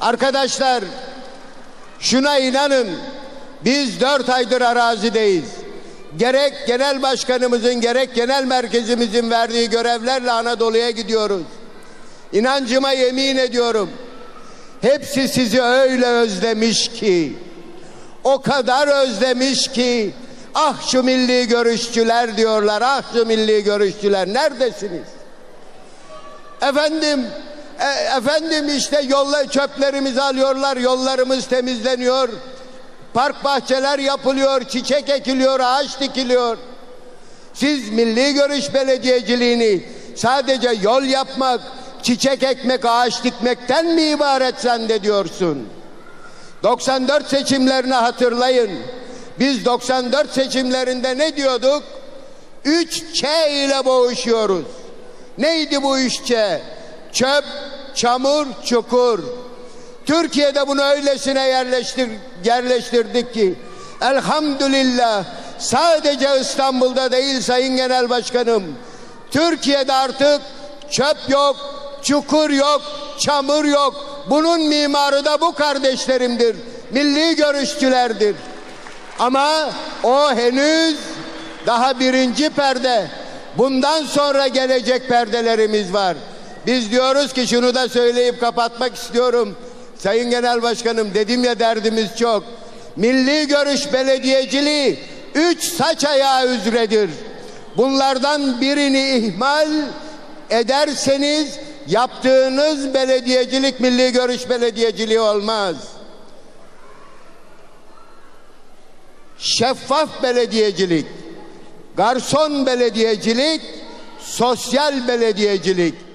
Arkadaşlar şuna inanın biz dört aydır arazideyiz. Gerek genel başkanımızın gerek genel merkezimizin verdiği görevlerle Anadolu'ya gidiyoruz. İnancıma yemin ediyorum. Hepsi sizi öyle özlemiş ki, o kadar özlemiş ki, ah şu milli görüşçüler diyorlar, ah şu milli görüşçüler neredesiniz? Efendim, e- efendim işte yolla çöplerimizi alıyorlar, yollarımız temizleniyor. Park bahçeler yapılıyor, çiçek ekiliyor, ağaç dikiliyor. Siz milli görüş belediyeciliğini sadece yol yapmak, çiçek ekmek, ağaç dikmekten mi ibaret zannediyorsun? 94 seçimlerini hatırlayın. Biz 94 seçimlerinde ne diyorduk? 3 Ç ile boğuşuyoruz. Neydi bu üç Ç? Çöp, çamur, çukur. Türkiye'de bunu öylesine yerleştir, yerleştirdik ki elhamdülillah sadece İstanbul'da değil Sayın Genel Başkanım Türkiye'de artık çöp yok, çukur yok, çamur yok. Bunun mimarı da bu kardeşlerimdir. Milli görüşçülerdir. Ama o henüz daha birinci perde. Bundan sonra gelecek perdelerimiz var. Biz diyoruz ki şunu da söyleyip kapatmak istiyorum. Sayın Genel Başkanım dedim ya derdimiz çok. Milli görüş belediyeciliği üç saç ayağı üzredir. Bunlardan birini ihmal ederseniz yaptığınız belediyecilik milli görüş belediyeciliği olmaz. Şeffaf belediyecilik, garson belediyecilik, sosyal belediyecilik.